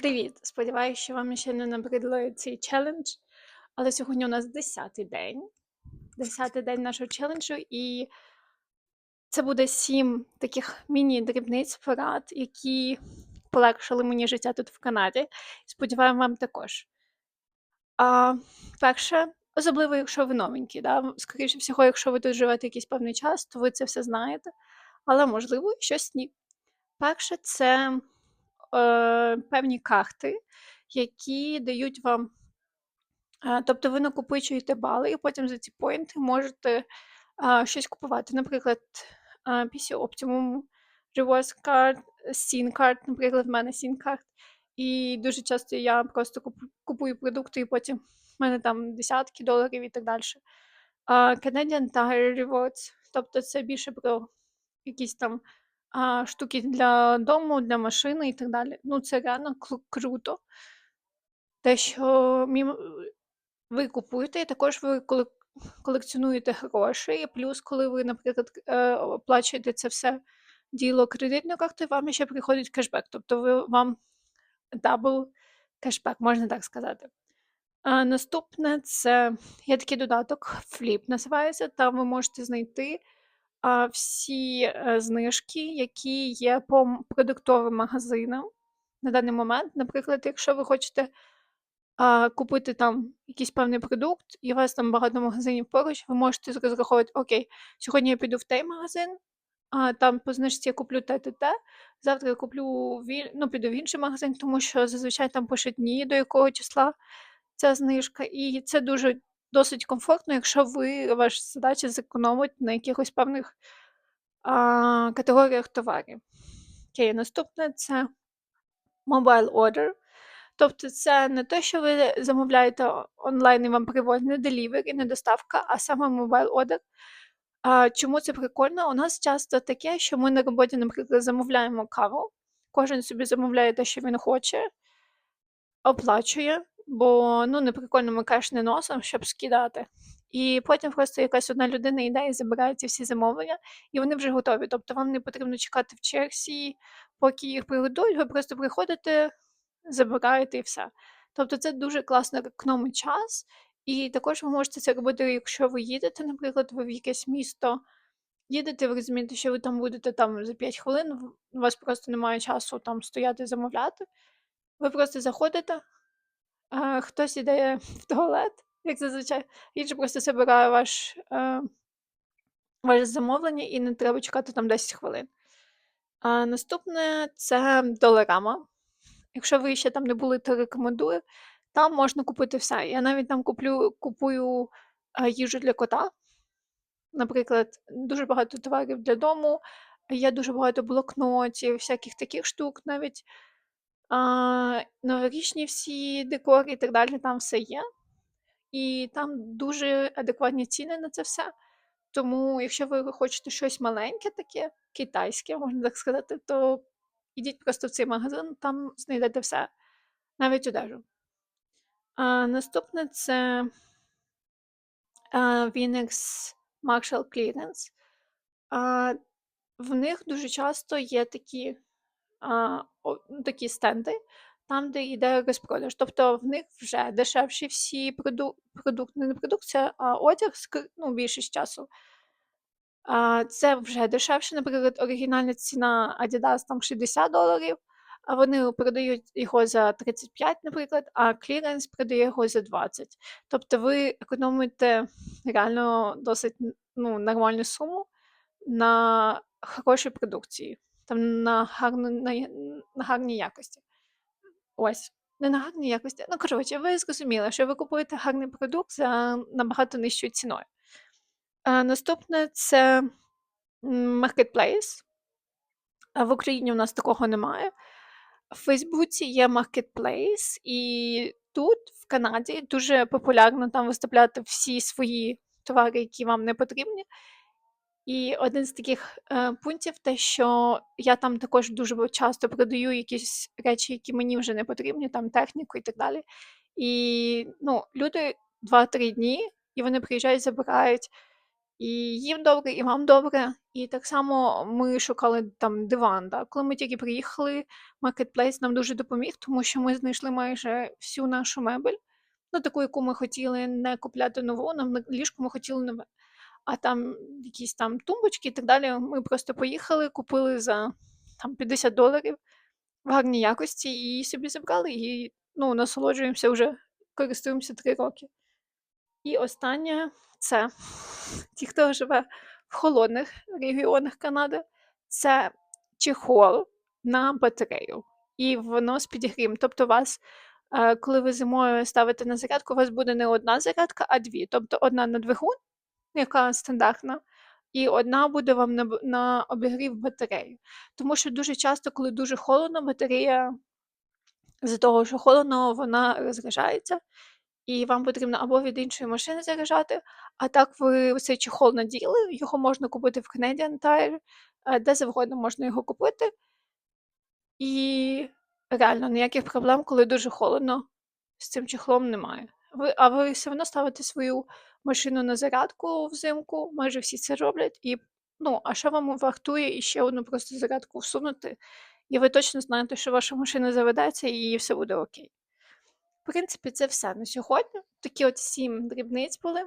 Привіт! Сподіваюся, що вам ще не набридло цей челендж. Але сьогодні у нас 10-й день. 10-й день нашого челенджу, і це буде 7 таких міні-дрібниць порад, які полегшили мені життя тут в Канаді. Сподіваюся, вам також. А, перше, особливо, якщо ви новенькі, да? скоріше всього, якщо ви тут живете якийсь певний час, то ви це все знаєте, але можливо, щось ні. Перше, це е, певні карти, які дають вам. е, Тобто ви накопичуєте бали, і потім за ці поінти можете е, щось купувати. Наприклад, е, PC Optimum, Rewards Card, Scene Card, наприклад, в мене Scene Card. І дуже часто я просто купую продукти, і потім в мене там десятки доларів і так далі. Canadian Tire Rewards, тобто це більше про якісь там а, штуки для дому, для машини і так далі. Ну, це реально круто. Те, що мім- ви купуєте, і також ви колекціонуєте гроші, і плюс, коли ви, наприклад, е, оплачуєте це все діло кредитною картою, вам ще приходить кешбек. Тобто ви, вам дабл кешбек, можна так сказати. А, наступне це є такий додаток, Flip називається. Там ви можете знайти всі е, знижки, які є по продуктовим магазинам на даний момент. Наприклад, якщо ви хочете а, купити там якийсь певний продукт, і у вас там багато магазинів поруч, ви можете розраховувати, окей, сьогодні я піду в той магазин, а там по знижці я куплю те, те, те. Завтра я куплю в, ну, піду в інший магазин, тому що зазвичай там пишуть дні, до якого числа ця знижка. І це дуже досить комфортно, якщо ви ваша задача зекономити на якихось певних а, категоріях товарів. Окей, наступне це mobile order. Тобто це не те, що ви замовляєте онлайн і вам привозять не delivery, не доставка, а саме mobile order. А, чому це прикольно? У нас часто таке, що ми на роботі, наприклад, замовляємо каву, кожен собі замовляє те, що він хоче, оплачує, бо ну, не прикольно ми кеш не носимо, щоб скидати. І потім просто якась одна людина йде і забирає ці всі замовлення, і вони вже готові. Тобто вам не потрібно чекати в черзі, поки їх приготують, ви просто приходите, забираєте і все. Тобто це дуже класно економить час. І також ви можете це робити, якщо ви їдете, наприклад, ви в якесь місто їдете, ви розумієте, що ви там будете там за 5 хвилин, у вас просто немає часу там стояти замовляти. Ви просто заходите, а, хтось іде в туалет, як зазвичай, інший просто забирає ваш, е, ваше замовлення і не треба чекати там 10 хвилин. А, наступне це доларама. Якщо ви ще там не були, то рекомендую. Там можна купити все. Я навіть там куплю, купую е, їжу для кота. Наприклад, дуже багато товарів для дому, є дуже багато блокнотів, всяких таких штук, навіть новорічні всі декори і так далі, там все є. І там дуже адекватні ціни на це все. Тому, якщо ви хочете щось маленьке, таке, китайське, можна так сказати, то ідіть просто в цей магазин, там знайдете все, навіть одежу. А, наступне це а, Phoenix Marshall Clearance. А, в них дуже часто є такі, такі стенди, там, де йде розпродаж. Тобто в них вже дешевші всі проду... продукти, не продукція, а одяг ну, більшість часу. Це вже дешевше. Наприклад, оригінальна ціна Adidas там 60 доларів, а вони продають його за 35, наприклад, а кліренс продає його за 20. Тобто ви економите реально досить ну, нормальну суму на хорошій продукції, там на, гарну, на, на гарній якості. Ось. Не на гарній якості. Ну, коротше, ви зрозуміли, що ви купуєте гарний продукт за набагато нижчою ціною. А, наступне це м, Marketplace. А в Україні у нас такого немає. В Фейсбуці є Marketplace, і тут, в Канаді, дуже популярно там виставляти всі свої товари, які вам не потрібні. І один з таких е, пунктів те, що я там також дуже часто продаю якісь речі, які мені вже не потрібні, там техніку і так далі. І ну, люди 2-3 дні, і вони приїжджають, забирають. І їм добре, і вам добре. І так само ми шукали там диван. Да. Коли ми тільки приїхали, Marketplace нам дуже допоміг, тому що ми знайшли майже всю нашу мебель. Ну, таку, яку ми хотіли не купляти нову, нам на ліжко ми хотіли нове. А там якісь там тумбочки і так далі. Ми просто поїхали, купили за там 50 доларів в гарній якості і собі забрали. І ну, насолоджуємося вже, користуємося 3 роки. І останнє це ті, хто живе в холодних регіонах Канади, це чехол на батарею. І воно з підігрім. Тобто, вас, е, коли ви зимою ставите на зарядку, у вас буде не одна зарядка, а дві. Тобто одна на двигун, яка стандартна, і одна буде вам на, на обігрів батареї. Тому що дуже часто, коли дуже холодно, батарея з-за того, що холодно, вона розряджається, і вам потрібно або від іншої машини заряджати, а так ви цей чехол наділи, його можна купити в Canadian Tire, е, де завгодно можна його купити. І реально ніяких проблем, коли дуже холодно, з цим чехлом немає. Ви, а ви все одно ставите свою машину на зарядку взимку, майже всі це роблять. І, ну, а що вам вартує іще одну просто зарядку всунути, і ви точно знаєте, що ваша машина заведеться і все буде окей. В принципі, це все на сьогодні. Такі от сім дрібниць були.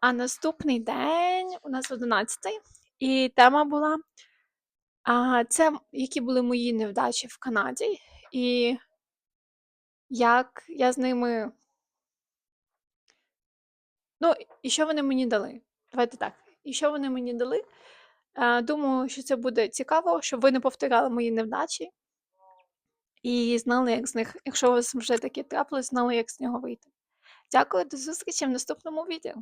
А наступний день у нас 11-й, і тема була а, це які були мої невдачі в Канаді, і як я з ними. Ну, і що вони мені дали? Давайте так. І що вони мені дали? Е, Думаю, що це буде цікаво, щоб ви не повторяли мої невдачі і знали, як з них, якщо у вас вже таке трапилось, знали, як з нього вийти. Дякую, до зустрічі в наступному відео.